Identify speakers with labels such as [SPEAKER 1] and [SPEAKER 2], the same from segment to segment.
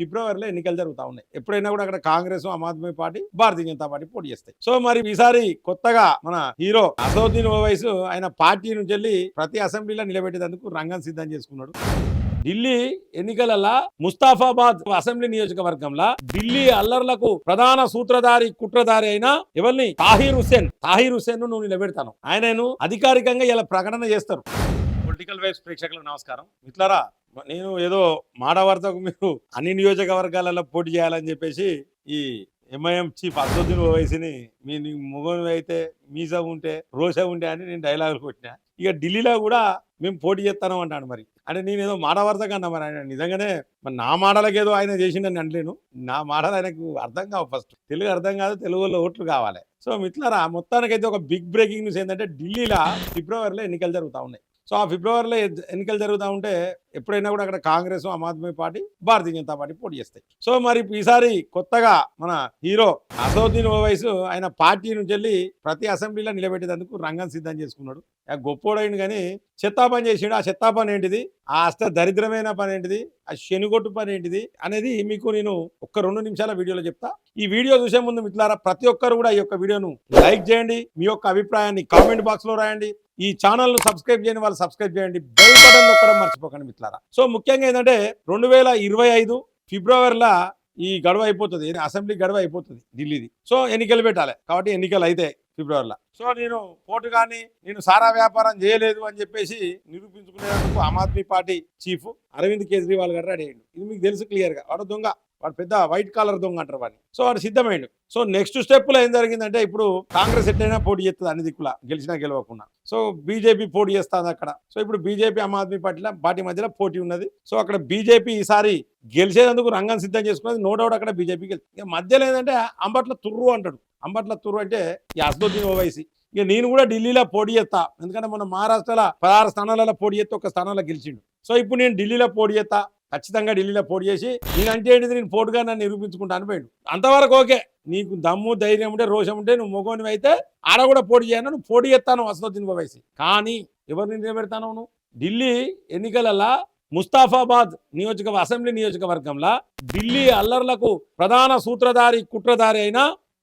[SPEAKER 1] ఫిబ్రవరిలో ఎన్నికలు జరుగుతూ ఉన్నాయి. ఎప్పుడైనా కూడా అక్కడ కాంగ్రెస్ ఆమ్ ఆద్మీ పార్టీ భారతీయ జనతా పార్టీ పోటీ చేస్తాయి. సో మరి ఈసారి కొత్తగా మన హీరో అసౌద్దీన్ ఓవైస్ ఆయన పార్టీ నుంచి వెళ్ళి ప్రతి అసెంబ్లీలో నిలబెట్టేందుకు రంగం సిద్ధం చేసుకున్నాడు. ఢిల్లీ ఎన్నికలలో ముస్తాఫాబాద్ అసెంబ్లీ నియోజకవర్గంలో ఢిల్లీ అల్లర్లకు ప్రధాన సూత్రధారి కుట్రధారి అయిన ఎవరిని? తాహిర్ హుస్సేన్. తాహిర్ హుస్సేన్ నువ్వు నిలబెడతాను. ఆయనను అధికారికంగా ఇలా ప్రకటన చేస్తారు. పొలిటికల్ వైబ్స్ ప్రేక్షకులకు నమస్కారం. మిత్రులారా నేను ఏదో మాడవార్తకు మీరు అన్ని నియోజకవర్గాలలో పోటీ చేయాలని చెప్పేసి ఈ ఎంఐఎం చీఫ్ అసదుద్దీన్ ఓవైసీని మీ నీ మొగం అయితే మీసా ఉంటే రోషా ఉంటే అని నేను డైలాగులు కొట్టిన. ఇక ఢిల్లీలో కూడా మేము పోటీ చేస్తాను అంటాను మరి. అంటే నేను ఏదో మాట వరసగా అన్నా మరి ఆయన. నిజంగానే మరి నా మాటలకు ఏదో ఆయన చేసిండని అనలేను. నా మాటలు ఆయనకు అర్థం కావు ఫస్ట్. తెలుగు అర్థం కాదు తెలుగులో ఓట్లు కావాలి. సో మిత్రులారా మొత్తానికైతే ఒక బిగ్ బ్రేకింగ్ న్యూస్ ఏంటంటే ఢిల్లీలో ఫిబ్రవరిలో ఎన్నికలు జరుగుతూ ఉన్నాయి. సో ఆ ఫిబ్రవరిలో ఎన్నికలు జరుగుతూ ఉంటే ఎప్పుడైనా కూడా అక్కడ కాంగ్రెస్ ఆమ్ ఆద్మీ పార్టీ భారతీయ జనతా పార్టీ పోటీ చేస్తాయి. సో మరి ఈసారి కొత్తగా మన హీరో అసౌద్దీన్ ఓవైసు ఆయన పార్టీ నుంచి వెళ్ళి ప్రతి అసెంబ్లీలో నిలబెట్టేందుకు రంగం సిద్ధం చేసుకున్నాడు. గొప్పోడైంది కానీ చెత్తా పని చేసిండు. ఆ చెత్తా పని ఏంటిది? ఆ అష్ట దరిద్రమైన పని ఏంటిది? ఆ శనిగొట్టు పని ఏంటిది? అనేది మీకు నేను ఒక్క రెండు నిమిషాల వీడియోలో చెప్తా. ఈ వీడియో చూసే ముందు మిత్రులారా ప్రతి ఒక్కరు కూడా ఈ యొక్క వీడియోను లైక్ చేయండి. మీ యొక్క అభిప్రాయాన్ని కామెంట్ బాక్స్లో రాయండి. ఈ ఛానల్ను సబ్స్క్రైబ్ చేయని వాళ్ళు సబ్స్క్రైబ్ చేయండి. బెల్ బటన్ నొక్కడం మర్చిపోకండి మిత్రులారా. సో ముఖ్యంగా ఏంటంటే రెండు వేల ఇరవై ఐదు ఫిబ్రవరిలో ఈ గడువు అయిపోతుంది. అసెంబ్లీ గడువు అయిపోతుంది ఢిల్లీది. సో ఎన్నికలు పెట్టాలి. కాబట్టి ఎన్నికలు అయితే ఫిబ్రవరిలో. సో నేను పోటు కానీ నేను సారా వ్యాపారం చేయలేదు అని చెప్పేసి నిరూపించుకునేందుకు ఆమ్ ఆద్మీ పార్టీ చీఫ్ అరవింద్ కేజ్రీవాల్ గారు రెడీ అయ్యిండు. ఇది మీకు తెలుసు క్లియర్గా. వాడు దొంగ. వాడు పెద్ద వైట్ కాలర్ దొంగ అంటారు వాడిని. సో వాడు సిద్ధమైండు. సో నెక్స్ట్ స్టెప్లో ఏం జరిగిందంటే ఇప్పుడు కాంగ్రెస్ ఎట్లయినా పోటీ చేస్తుంది అన్ని దిక్కులా. గెలిచినా గెలవకుండా. సో బీజేపీ పోటీ చేస్తుంది అక్కడ. సో ఇప్పుడు బీజేపీ ఆమ్ ఆద్మీ పార్టీలో పార్టీ మధ్యలో పోటీ ఉన్నది. సో అక్కడ బీజేపీ ఈసారి గెలిచేందుకు రంగం సిద్ధం చేసుకున్నది. నో డౌట్ అక్కడ బీజేపీ గెలిచింది ఇక మధ్యలో ఏంటంటే అంబట్లో తుర్రు అంటాడు. అంబట్ల తూరు అంటే ఈ అసదుద్దీన్ ఓవైసీ. ఇక నేను కూడా ఢిల్లీలో పోటీ చేస్తా. ఎందుకంటే మన మహారాష్ట్రలో పదహారు స్థానాలలో పోటీ చేస్తే ఒక స్థానంలో గెలిచిండు. సో ఇప్పుడు నేను ఢిల్లీలో పోటీ చేస్తా. ఖచ్చితంగా ఢిల్లీలో పోటీ చేసి నేనంటే ఏంటిది? నేను పోటుగా నన్ను నిరూపించుకుంటాను పోయాడు. అంతవరకు ఓకే. నీకు దమ్ము ధైర్యం ఉంటే రోషం ఉంటే నువ్వు మొగోని అయితే ఆడ కూడా పోటీ చేయను నువ్వు పోటీ చేస్తాను అసదుద్దీన్ ఓవైసీ. కానీ ఎవరిని నిలబెడతాను నువ్వు? ఢిల్లీ ఎన్నికలలో ముస్తాఫాబాద్ నియోజక అసెంబ్లీ నియోజకవర్గంలో ఢిల్లీ అల్లర్లకు ప్రధాన సూత్రధారి కుట్రధారి అయిన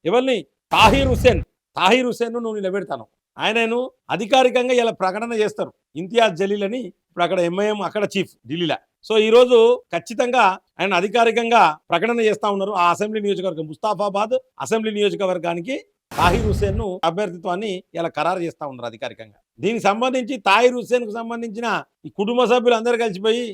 [SPEAKER 1] ఎవరిని? తాహిర్ హుస్సేన్. తాహిర్ హుస్సేన్ నువ్వు నిలబెడతాను ఆయనను అధికారికంగా ఇలా ప్రకటన చేస్తారు. ఇంతియాజ్ జలీల్ అని ఇప్పుడు అక్కడ ఎంఐఎం అక్కడ చీఫ్ ఢిల్లీలో. సో ఈ రోజు ఖచ్చితంగా ఆయన అధికారికంగా ప్రకటన చేస్తా ఉన్నారు ఆ అసెంబ్లీ నియోజకవర్గం. ముస్తాఫాబాద్ అసెంబ్లీ నియోజకవర్గానికి తాహిర్ హుస్సేన్ను అభ్యర్థిత్వాన్ని ఇలా ఖరారు చేస్తా ఉన్నారు అధికారికంగా. దీనికి సంబంధించి తాహిర్ హుస్సేన్కు సంబంధించిన ఈ కుటుంబ సభ్యులు అందరూ కలిసిపోయి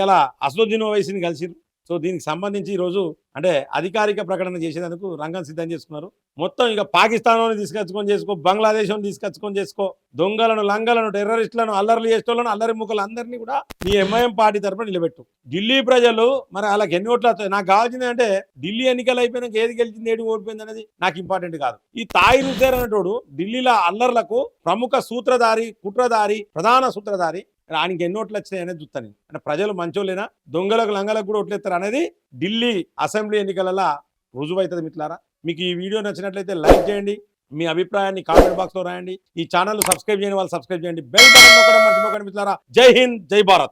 [SPEAKER 1] ఇలా అసలుద్దీన్ ఓవైసీని కలిసిరు సో దీనికి సంబంధించి ఈరోజు అంటే అధికారిక ప్రకటన చేసేందుకు రంగం సిద్ధం చేసుకున్నారు. మొత్తం ఇక పాకిస్తాన్ తీసుకొచ్చుకొని చేసుకో బంగ్లాదేశం తీసుకొచ్చుకొని చేసుకో దొంగలను లంగలను టెర్రరిస్టులను అల్లర్లు చేసేటోళ్ళను అల్లరి ముక్కలు అందరినీ కూడా నీ ఎంఐఎం పార్టీ తరఫున నిలబెట్టు. ఢిల్లీ ప్రజలు మరి వాళ్ళకి ఎన్ని ఓట్లు వస్తాయి? నాకు కావాల్సింది అంటే ఢిల్లీ ఎన్నికలు అయిపోయినాక ఏది గెలిచింది ఏడు ఓడిపోయింది అనేది నాకు ఇంపార్టెంట్ కాదు. ఈ తాయి రుజార్ అనేటోడు ఢిల్లీలో అల్లర్లకు ప్రముఖ సూత్రధారి కుట్రధారి ప్రధాన సూత్రధారి ఆయనకి ఎన్ని ఓట్లు వచ్చినాయి అనేది చూస్తాను అంటే ప్రజలు మంచోళ్ళేనా? దొంగలకు లంగలకు కూడా ఓట్లు ఎత్తారు అనేది ఢిల్లీ అసెంబ్లీ ఎన్నికలలో రుజువైతుంది మిట్లారా మీకు ఈ వీడియో నచ్చినట్లయితే లైక్ చేయండి మీ అభిప్రాయాన్ని కామెంట్ బాక్స్లో రాయండి ఈ ఛానల్ సబ్స్క్రైబ్ చేయని వాళ్ళు సబ్స్క్రైబ్ చేయండి. బెల్ బటన్ మర్చిపోకండి మిట్లారా జై హింద్ జై భారత్.